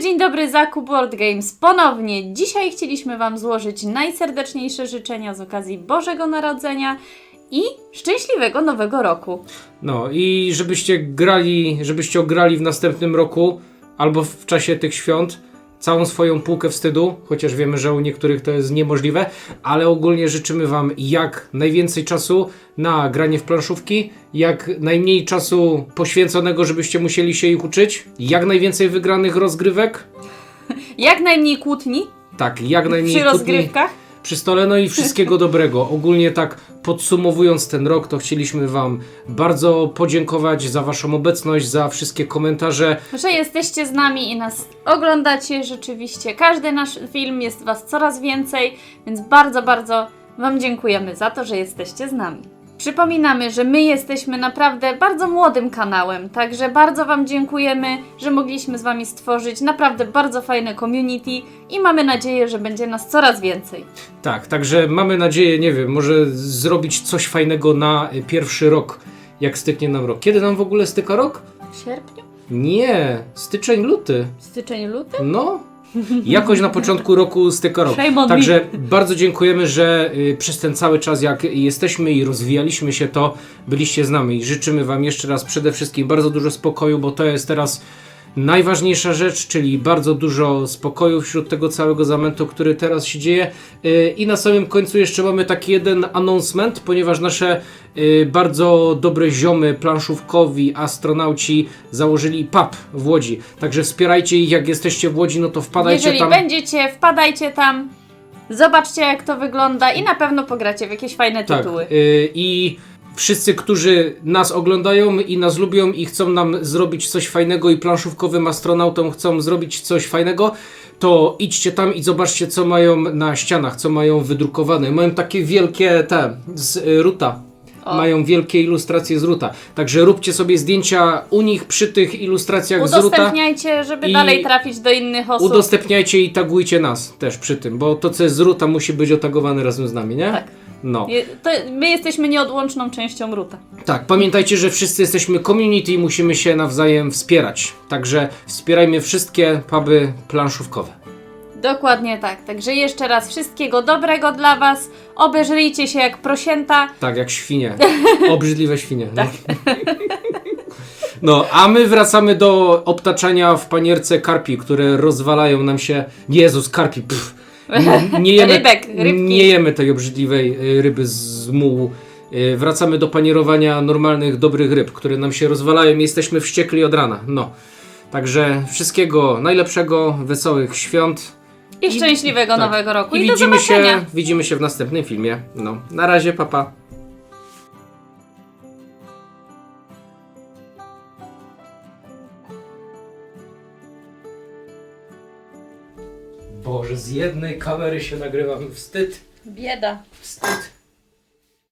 dzień dobry, Zakup World Games ponownie. Dzisiaj chcieliśmy Wam złożyć najserdeczniejsze życzenia z okazji Bożego Narodzenia i szczęśliwego Nowego Roku. No i żebyście grali, żebyście ograli w następnym roku albo w czasie tych świąt całą swoją półkę wstydu, chociaż wiemy, że u niektórych to jest niemożliwe, ale ogólnie życzymy Wam jak najwięcej czasu na granie w planszówki, jak najmniej czasu poświęconego, żebyście musieli się ich uczyć, jak najwięcej wygranych rozgrywek, Jak najmniej kłótni? Tak, jak najmniej przy kłótni. rozgrywkach. Przy stole, no i wszystkiego dobrego. Ogólnie tak podsumowując ten rok, to chcieliśmy Wam bardzo podziękować za Waszą obecność, za wszystkie komentarze. że jesteście z nami i nas oglądacie rzeczywiście. Każdy nasz film jest Was coraz więcej, więc bardzo, bardzo Wam dziękujemy za to, że jesteście z nami. Przypominamy, że my jesteśmy naprawdę bardzo młodym kanałem, także bardzo Wam dziękujemy, że mogliśmy z Wami stworzyć naprawdę bardzo fajne community i mamy nadzieję, że będzie nas coraz więcej. Tak, także mamy nadzieję, nie wiem, może zrobić coś fajnego na y, pierwszy rok, jak styknie nam rok. Kiedy nam w ogóle styka rok? W sierpniu? Nie, styczeń, luty. Styczeń, luty? No, jakoś na początku roku styka rok. Shame on Także bardzo dziękujemy, że y, przez ten cały czas, jak jesteśmy i rozwijaliśmy się, to byliście z nami. I życzymy Wam jeszcze raz przede wszystkim bardzo dużo spokoju, bo to jest teraz najważniejsza rzecz, czyli bardzo dużo spokoju wśród tego całego zamętu, który teraz się dzieje. Y, I na samym końcu jeszcze mamy taki jeden announcement, ponieważ nasze y, bardzo dobre ziomy planszówkowi, astronauci założyli pub w Łodzi. Także wspierajcie ich, jak jesteście w Łodzi, no to wpadajcie Jeżeli tam. będziecie, wpadajcie tam, zobaczcie jak to wygląda i na pewno pogracie w jakieś fajne Tak. tytuły. y, I wszyscy, którzy nas oglądają i nas lubią i chcą nam zrobić coś fajnego i planszówkowym astronautom chcą zrobić coś fajnego, to idźcie tam i zobaczcie, co mają na ścianach, co mają wydrukowane. Mają takie wielkie te z y, ruta. O. Mają wielkie ilustracje z ruta. Także róbcie sobie zdjęcia u nich przy tych ilustracjach z ruta. Udostępniajcie, żeby I dalej trafić do innych osób. Udostępniajcie i tagujcie nas też przy tym, bo to, co jest z ruta, musi być otagowane razem z nami, nie? Tak. No. Je- To my jesteśmy nieodłączną częścią Ruta. Tak, pamiętajcie, że wszyscy jesteśmy community i musimy się nawzajem wspierać. Także wspierajmy wszystkie puby planszówkowe. Dokładnie tak. Także jeszcze raz wszystkiego dobrego dla Was. Obeżryjcie się jak prosięta. Tak, jak świnie. Obrzydliwe świnie. No. no, a my wracamy do obtaczania w panierce karpi, które rozwalają nam się. Jezus, karpi. Pff. Nie- jemy, Rybek, rybki. nie jemy tej obrzydliwej y, ryby z mułu. Y, Wracamy do panierowania normalnych, dobrych ryb, które nam się rozwalają i jesteśmy wściekli od rana. No. Także wszystkiego najlepszego, wesołych świąt. I szczęśliwego tak. nowego roku. I, I do widzimy zobaczenia. się, widzimy się w następnym filmie. No, na razie, papa. Boże, z jednej kamery się nagrywam. Wstyd, Bieda. wstyd.